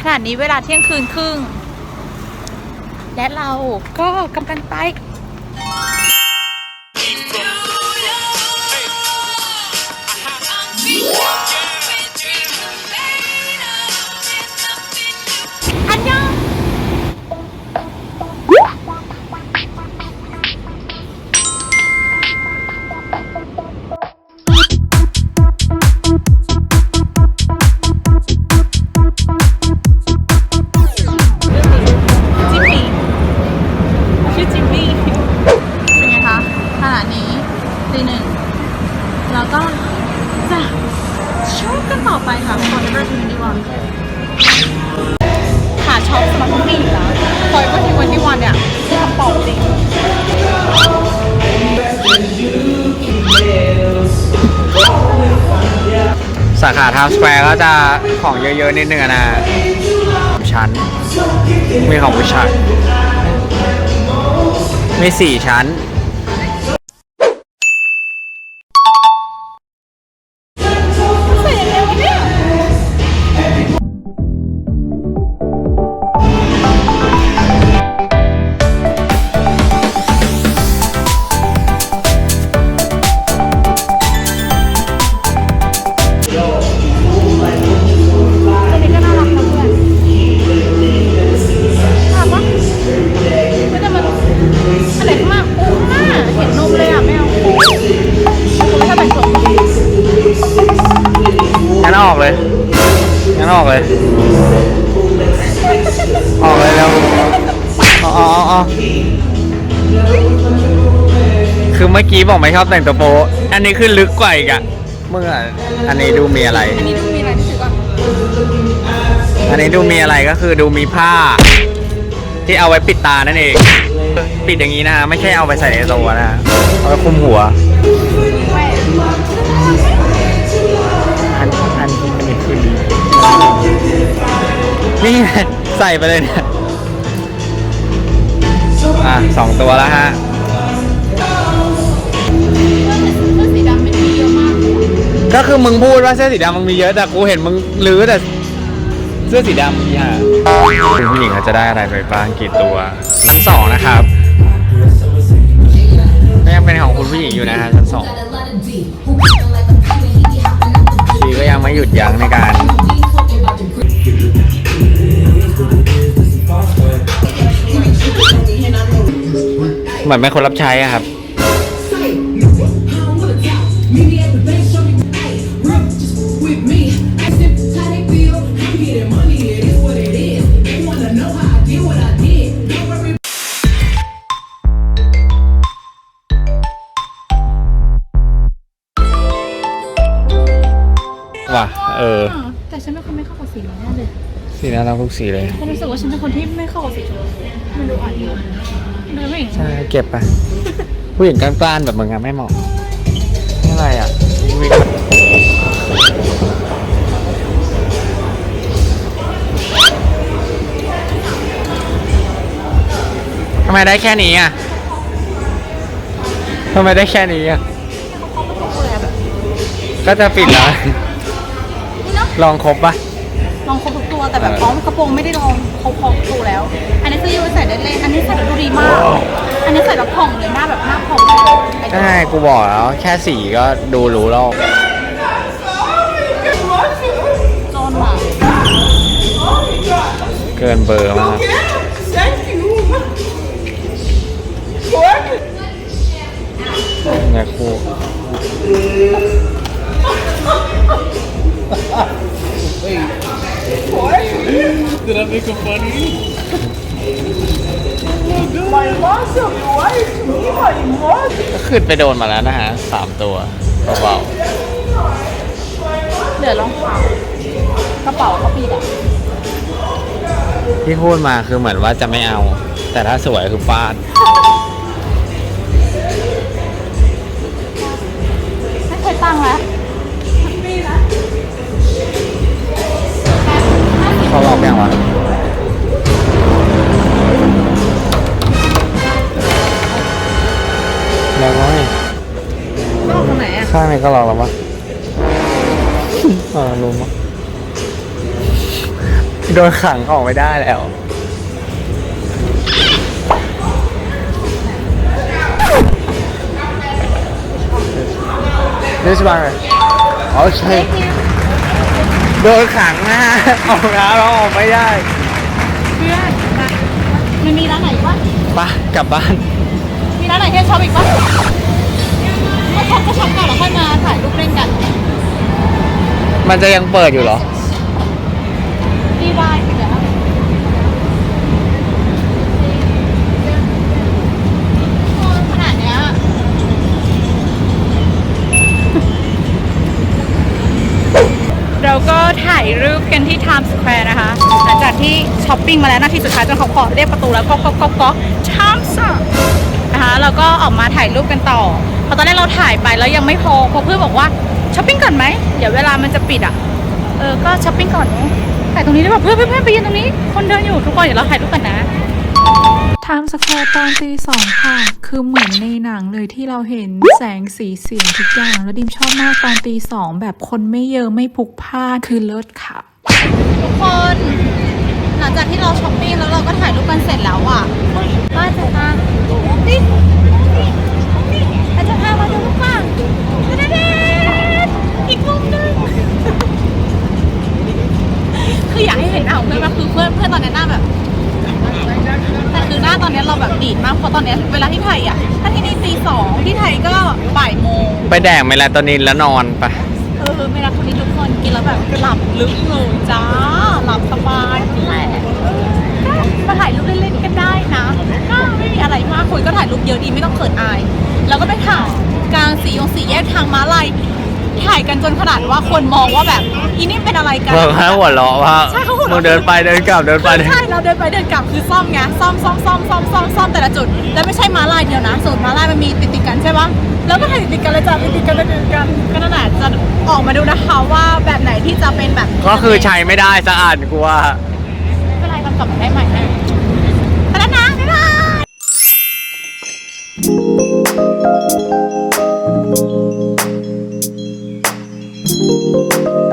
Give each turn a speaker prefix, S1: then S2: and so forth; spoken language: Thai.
S1: ขนาดนี้เวลาเที่ยงคืนครึ่ง และเราก็กำลังไป ตีหนึ่งแล้วก็จะช็อปกันต่อไปค่ะ Forever 21ขาช็อปสำหรับผู้หญิงนะ Forever 21เนี่ยคือกระเป๋าจริง
S2: สาขาทาวน์สแควร์ก็จะของเยอะๆนิดนึงอะนะชั้น มีของผู้ชายมีสี่ชั้น
S1: ออก
S2: เลย ออกเลยแล้วอ๋ออ๋ออ๋อคือเมื่อกี้บอกไม่ชอบแต่งตัวโป๊ะอันนี้คือลึกกว่าอีกอะเมื่ออันนี้ดูมีอะไร
S1: อันนี้ดูมีอะไรที่ถือก่อน
S2: อันนี้ดูมีอะไรก็คือดูมีผ้า ที่เอาไว้ปิดตานั่นเอง ปิดอย่างนี้นะ ไม่ใช่เอาไปใส่ในตัวนะ เอาไว้คลุมหัว
S1: นี่
S2: ใส่ไปเลยเนี่ย อะสองตัวแล้วฮะ
S1: สีดำเป็นมีเยอะมาก
S2: ก็คือมึงพูดว่าเสื้อสีดำมึงมีเยอะแต่กูเห็นมึงลื้อแต่เสื้อสีดำมีฮะคุณผู้หญิงเขาจะได้อะไรไปบ้างกี่ตัวชั้นสองนะครับก็ยังเป็นของคุณผู้หญิงอยู่นะฮะชั้นสองชีก็ยังไม่หยุดยั้งในการ เหมือนเป็นคนรับใช้อะครับ ว่ะ เออ
S1: แต่ฉันเป็นคนไม่เข้ากับสีนี้แน่เลย
S2: สีน่ารักทุกสีเลย
S1: ฉันรู้สึกว่าฉันเป็นคนที่ไม่เข้ากับสีชมพูไม่รู้อ่านอยู่เลยไม่เห็น
S2: ใช่เก็บไป ผู้หญิงกล้านๆแบบมึงอะไม่เหมาะนี่อะไรอะวิ่งทำไมได้แค่นี้อะทำไมได้แค่นี้อะ ก็จะปิดแล้ว
S1: นี่เนาะ
S2: ลองครบปะ
S1: ลองครบทุกตัวแต่แบบ
S2: เออ
S1: พร้อมกระโปรงไม่ได้ลองครบครบตัวแล้ว อันนี้ซื้อไว้ใส่เล่นๆอันนี้ใส่แล้วดูดีมาก อันนี้ใส่แบบผ่องเลยหน้าแบบหน้าผ่องเลยไอ้ตัว
S2: ใช่กูบอกแล้วแค่สีก็ดูรู้แล้ว
S1: โจนว่ะ
S2: เกินเบอร์มากไงคู่ ก็ขึ้นไปโดนมาแล้วนะฮะสามตัวเบา
S1: เหลือรองเท้ากระเป๋าก็ปีดอะ
S2: ๆที่พูดมาคือเหมือนว่าจะไม่เอา แต่ถ้าสวยคือฟาด ข้างในก็หลอกแล้วปะเออรู้มั้งโดนขังออกไม่ได้แล้ว This one โอเคโดนขังนะออกน้ำแล้วออกไม่ได้
S1: เพื่อนมามันมีร้านไหนอีกวะ
S2: ไปกลับบ้าน
S1: มีร้านไหนที่ชอบอีกปะก็ช็อปก็ช็อปก่อนแล้วค่อยมาถ่ายรูปเล่นกัน
S2: มันจะยังเปิดอยู่เหรอ
S1: ดีไวน์ถึงแล้วขนาดเนี้ยเราก็ถ่ายรูปกันที่ Times Square นะคะ หลังจากที่ช้อปปิ้งมาแล้วนาทีสุดท้ายจนเขาขอเรียกประตูแล้วก็ก็ก็ก็ Times นะคะแล้วก็ออกมาถ่ายรูปกันต่อเพราะตอนแรกเราถ่ายไปแล้วยังไม่พอเพราะเพื่อนบอกว่าช้อปปิ้งก่อนไหมเดี๋ยวเวลามันจะปิดอะเออก็ช้อปปิ้งก่อนเนอะถ่ายตรงนี้ได้ป่ะเพื่อนเพื่อนเพื่อนไปยืนตรงนี้ คนเดินอยู่ทุกคนเดี๋ยวเราถ่ายรูปกันนะ
S3: ไทม์สแควร์ตอนตีสองค่ะ คือเหมือนในหนังเลยที่เราเห็นแสงสีเสียงทุกอย่าง แล้วดิมชอบมากตอนตีสองแบบคนไม่เยอะไม่พลุกพล่านคือเลิศค่ะ
S1: ทุกคน หลังจากที่เราช้อปปิ้งแล้วเราก็ถ่ายรูปกันเสร็จแล้วอะ คืออยากให้เห็นอะเพื่อนว่าคือเพื่อนเพื่อนตอนนี้หน้าแบบ แต่คือหน้าตอนนี้เราแบบดีดมากเพราะตอนนี้เวลาที่ไทยอะ ถ้าที่นี่ตีสองที่ไทยก็บ่ายโมง
S2: ไปแดกเมลาโทนินแล้วนอนไป
S1: เออเมลาโทนินทุกคนกินแล้วแบบหลับลึกเลยจ้าหลับสบายนี่แหละก็มาถ่ายรูปเล่นๆกันได้นะก็ไม่มีอะไรมากคนก็ถ่ายรูปเยอะดีไม่ต้องเขินอาย แล้วก็ไปถ่ายกลางสียงสีแยกทางม้าลาย ถ่ายกันจนขนาดว่าคนมองว่าแบบอีนี่เป็นอะไรกัน
S2: บอกให้หัวเราะว่า
S1: ใช่เขาหัวเราะ
S2: มึเดินไปเดินกลับเดินไป
S1: ใช่เราเดินไปเดินกลับคือซ่อมไงซ่อมซ่อมซ่อมซ่อมซ่อมซ่อมแต่ละจุด แล้วไม่ใช่ม้าลายเดียวนะส่วนม้าลายมันมีติดติดกันใช่ปะแล้วก็ถ่ายติดติดกันเลยจ้ะติดติดกันเลยติดกันก็นั่นแหละจะออกมาดูนะคะว่าแบบไหนที่จะเป็นแบบ
S2: ก็คือใช้ไม่ได้สะอาดกูว่
S1: ไม่เป็นไรทำกลับมาได้ใหม่นะไปแล้วนะบ๊ายบาย Thank you.